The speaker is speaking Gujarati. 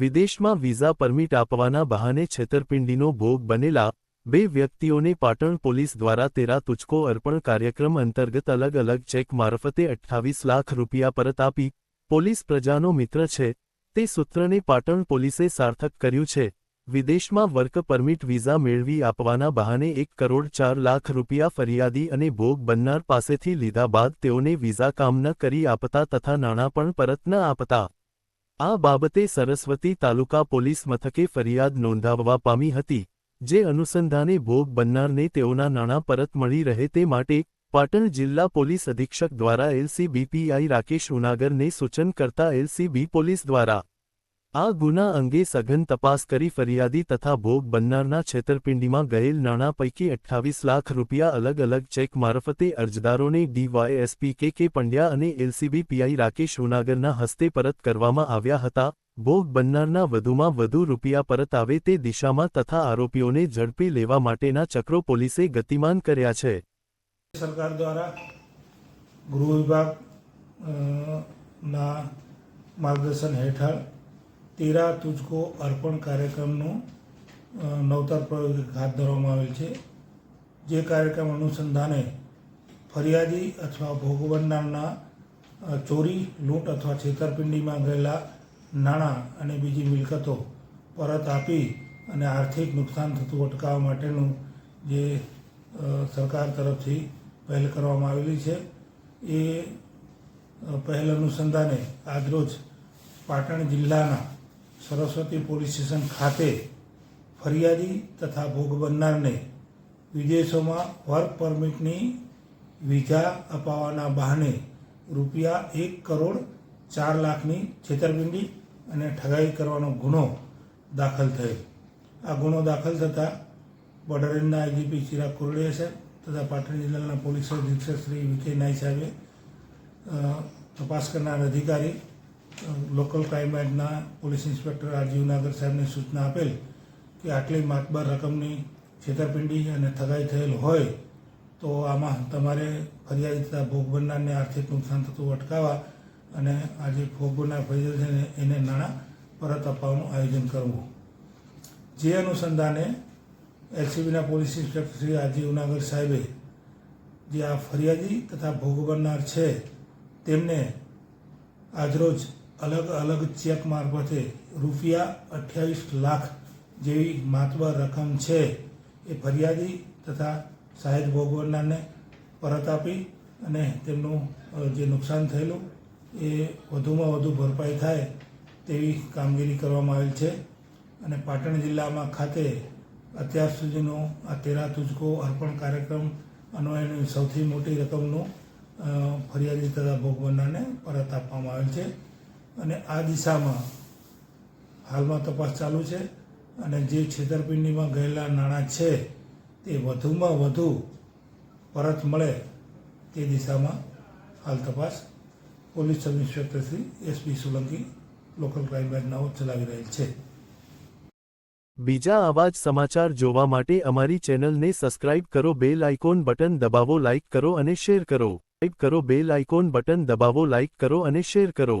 વિદેશમાં વિઝા પરમિટ આપવાના બહાને છેતરપિંડીનો ભોગ બનેલા બે વ્યક્તિઓને પાટણ પોલીસ દ્વારા તેરા તુચકો અર્પણ કાર્યક્રમ અંતર્ગત અલગ અલગ ચેક મારફતે અઠ્ઠાવીસ લાખ રૂપિયા પરત આપી પોલીસ પ્રજાનો મિત્ર છે. તે સૂત્રને પાટણ પોલીસે સાર્થક કર્યું છે. વિદેશમાં વર્ક પરમિટ વિઝા મેળવી આપવાના બહાને એક કરોડ ચાર લાખ રૂપિયા ફરિયાદી અને ભોગ બનનાર પાસેથી લીધા બાદ તેઓને વિઝા કામ ન કરી આપતા તથા નાણાં પણ પરત ન આપતા. આ બાબતે સરસ્વતી તાલુકા પોલીસ મથકે ફરિયાદ નોંધાવવા પામી હતી, જે અનુસંધાને ભોગ બનનારને તેઓના નાણાં પરત મળી રહે તે માટે પાટણ જિલ્લા પોલીસ અધિક્ષક દ્વારા એલસીબીપીઆઈ રાકેશ ઉનાગરને સૂચન કરતા એલસીબી પોલીસ દ્વારા આ ગુના અંગે સઘન તપાસ કરી ફરિયાદી તથા ભોગ બનનારના છેતરપિંડીમાં ગયેલ નાણાં પૈકી અઠ્ઠાવીસ લાખ રૂપિયા અલગ અલગ ચેક મારફતે અરજદારોને ડીવાયએસપી કે કે પંડ્યા અને એલસીબી પીઆઈ રાકેશ ઉનાગરના હસ્તે પરત કરવામાં આવ્યા હતા. ભોગ બનનારના વધુમાં વધુ રૂપિયા પરત આવે તે દિશામાં તથા આરોપીઓને ઝડપી લેવા માટેના ચક્રો પોલીસે ગતિમાન કર્યા છે. સરકાર દ્વારા ગૃહ વિભાગ ના માર્ગદર્શન હેઠળ તેરા તુજકો અર્પણ કાર્યક્રમનું નવતર પ્રયોગ હાથ ધરવામાં આવેલ છે. જે કાર્યક્રમ અનુસંધાને ફરિયાદી અથવા ભોગ બનનારના ચોરી, લૂંટ અથવા છેતરપિંડીમાં ગયેલા નાણાં અને બીજી મિલકતો પરત આપી અને આર્થિક નુકસાન થતું અટકાવવા માટેનું જે સરકાર તરફથી પહેલ કરવામાં આવેલી છે. એ પહેલ અનુસંધાને આજરોજ પાટણ જિલ્લાના સરસ્વતી પોલીસ સ્ટેશન ખાતે ફરિયાદી તથા ભોગ બનનારને વિદેશોમાં વર્ક પરમિટની વિઝા અપાવવાના બહાને રૂપિયા એક કરોડ ચાર લાખની છેતરપિંડી અને ઠગાઈ કરવાનો ગુનો દાખલ થયો. આ ગુનો દાખલ થતાં બોર્ડરના આઈજીપી ચિરાગ કોરડિયા સાહેબ તથા પાટણ જિલ્લાના પોલીસ અધિક્ષક શ્રી વિકે નાઈ સાહેબે તપાસ કરનાર અધિકારી લોકલ ક્રાઇમ બ્રાન્ચના પોલીસ ઇન્સ્પેક્ટર રાજીવ નાગર સાહેબને સૂચના આપેલ કે આટલી માતબર રકમની છેતરપિંડી અને ઠગાઈ થયેલ હોય તો આમાં તમારે ફરિયાદી તથા ભોગ બનનારને આર્થિક નુકસાન થતું અટકાવવા અને આ જે ભોગ બનનાર ફરિયાદ છે એને નાણાં પરત અપાવવાનું આયોજન કરવું. જે અનુસંધાને એલસીબીના પોલીસ ઇન્સ્પેક્ટર શ્રી રાજીવ નાગર સાહેબે જે આ ફરિયાદી તથા ભોગ બનનાર છે તેમને આજરોજ અલગ અલગ ચેક મારફતે રૂપિયા અઠ્યાવીસ લાખ જેવી માતબર રકમ છે. એ ફરિયાદી તથા સાહેબ ભોગવનારને પરત આપી અને તેમનું જે નુકસાન થયેલું એ વધુમાં વધુ ભરપાઈ થાય તેવી કામગીરી કરવામાં આવેલ છે. અને પાટણ જિલ્લામાં ખાતે અત્યાર સુધીનો આ તેરા તુજકો અર્પણ કાર્યક્રમ અન્વયની સૌથી મોટી રકમનું ફરિયાદી તથા ભોગ પરત આપવામાં આવેલ છે. અને આ દિશામાં હાલમાં તપાસ ચાલુ છે અને જે છેતરપિંડીમાં ગયેલા નાણાં છે, તે વધુમાં વધુ પરત મળે તે દિશામાં હાલ તપાસ police sub inspector Shri SP Solanki local crime બ્રાન્ચનાઓ ચલાવી રહેલ છે. બીજા આવા જ સમાચાર જોવા માટે અમારી ચેનલને સબસ્ક્રાઇબ કરો, બેલ આઇકોન બટન દબાવો, લાઇક કરો અને શેર કરો. ટાઈપ કરો, બેલ આઇકોન બટન દબાવો, લાઇક કરો અને શેર કરો.